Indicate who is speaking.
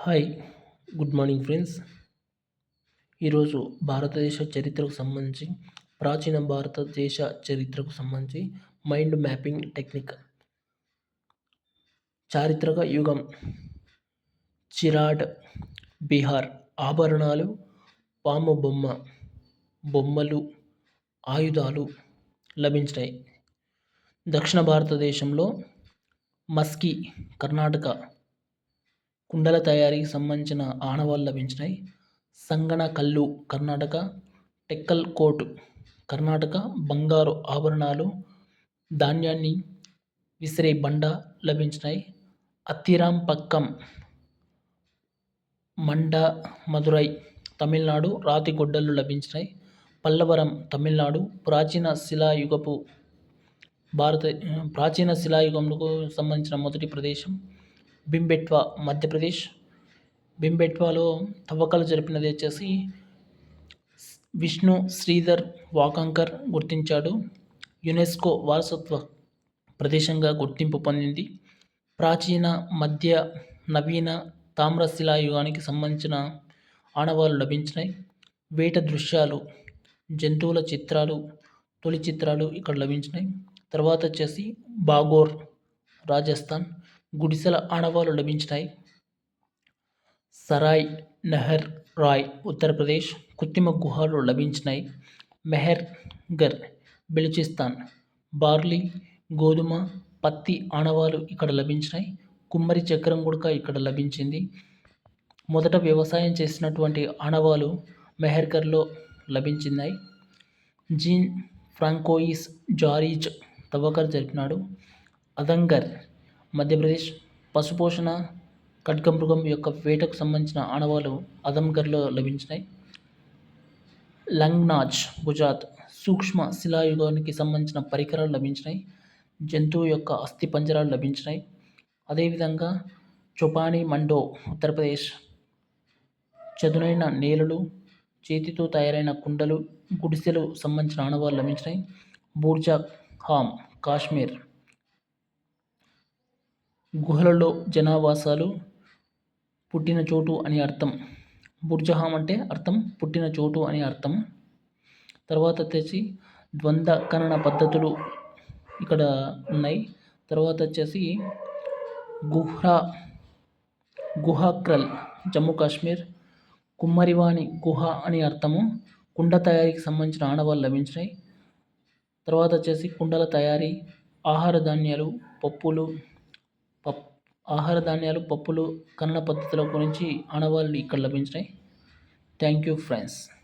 Speaker 1: Hi good morning friends. ఈరోజు భారతదేశ చరిత్రకు సంబంధించి ప్రాచీన భారతదేశ చరిత్రకు సంబంధించి మైండ్ మ్యాపింగ్ టెక్నిక్. చారిత్రక యుగం. చిరాడ్ బీహార్ ఆభరణాలు పాము బొమ్మ బొమ్మలు ఆయుధాలు లభించినాయి. దక్షిణ భారతదేశంలో మస్కీ కర్ణాటక కుండల తయారీకి సంబంధించిన ఆనవాళ్ళు లభించినాయి. సంగణ కల్లు కర్ణాటక టెక్కల్ కోట్ కర్ణాటక బంగారు ఆభరణాలు ధాన్యాన్ని విసిరే బండ లభించినాయి. అత్తిరాం పక్కం మండ మదురై తమిళనాడు రాతి గొడ్డళ్ళు లభించినాయి. పల్లవరం తమిళనాడు ప్రాచీన శిలాయుగపు భారత ప్రాచీన శిలాయుగంకు సంబంధించిన మొదటి ప్రదేశం. బింబెట్వా మధ్యప్రదేశ్. బింబెట్వాలో తవ్వకాలు జరిపినది వచ్చేసి విష్ణు శ్రీధర్ వాకంకర్ గుర్తించాడు. యునెస్కో వారసత్వ ప్రదేశంగా గుర్తింపు పొందింది. ప్రాచీన మధ్య నవీన తామ్రశిలాయుగానికి సంబంధించిన ఆనవాలు లభించినాయి. వేట దృశ్యాలు జంతువుల చిత్రాలు తొలి చిత్రాలు ఇక్కడ లభించినాయి. తర్వాత వచ్చేసి బాగోర్ రాజస్థాన్. గుడిసెల ఆనవాలు లభించినాయి. సరాయ్ నెహర్ రాయ్ ఉత్తరప్రదేశ్ కృత్రిమ గుహలు లభించినాయి. మెహర్గర్ బెలుచిస్తాన్ బార్లీ గోధుమ పత్తి ఆనవాలు ఇక్కడ లభించినాయి. కుమ్మరి చక్రం గుడక ఇక్కడ లభించింది. మొదట వ్యవసాయం చేసినటువంటి ఆనవాలు మెహర్గర్లో లభించినాయి. జీన్ ఫ్రాంకోయిస్ జారీజ్ తవ్వకర్ జరిపినాడు. అదంగర్ మధ్యప్రదేశ్ పశుపోషణ ఖడ్గమృగం యొక్క వేటకు సంబంధించిన ఆనవాలు అదంగర్లో లభించినాయి లంగ్నాజ్ గుజరాత్ సూక్ష్మ శిలాయుగానికి సంబంధించిన పరికరాలు లభించినాయి జంతువు యొక్క అస్థి పంజరాలు లభించినాయి అదేవిధంగా చొపాని మండో ఉత్తరప్రదేశ్ చదునైన నేలలు చేతితో తయారైన కుండలు గుడిసెలు సంబంధించిన ఆనవాళ్ళు లభించినాయి బూర్జా హామ్ కాశ్మీర్ గుహలలో జనావాసాలు పుట్టిన చోటు అని అర్థం. బుర్జహాం అంటే అర్థం పుట్టిన చోటు అని అర్థం. తర్వాత వచ్చేసి ద్వంద్వ ఖనన పద్ధతులు ఇక్కడ ఉన్నాయి. తర్వాత వచ్చేసి గుహ్రా గుహాక్రల్ జమ్మూ కాశ్మీర్ కుమ్మరివాణి గుహ అని అర్థము. కుండ తయారీకి సంబంధించిన ఆనవాళ్ళు లభించినాయి. తర్వాత వచ్చేసి కుండల తయారీ ఆహార ధాన్యాలు పప్పులు పప్ ఆహార ధాన్యాలు పప్పులు కన్నడ పద్ధతుల గురించి ఆనవాళ్ళు ఇక్కడ లభించినాయి థ్యాంక్ యూ ఫ్రెండ్స్.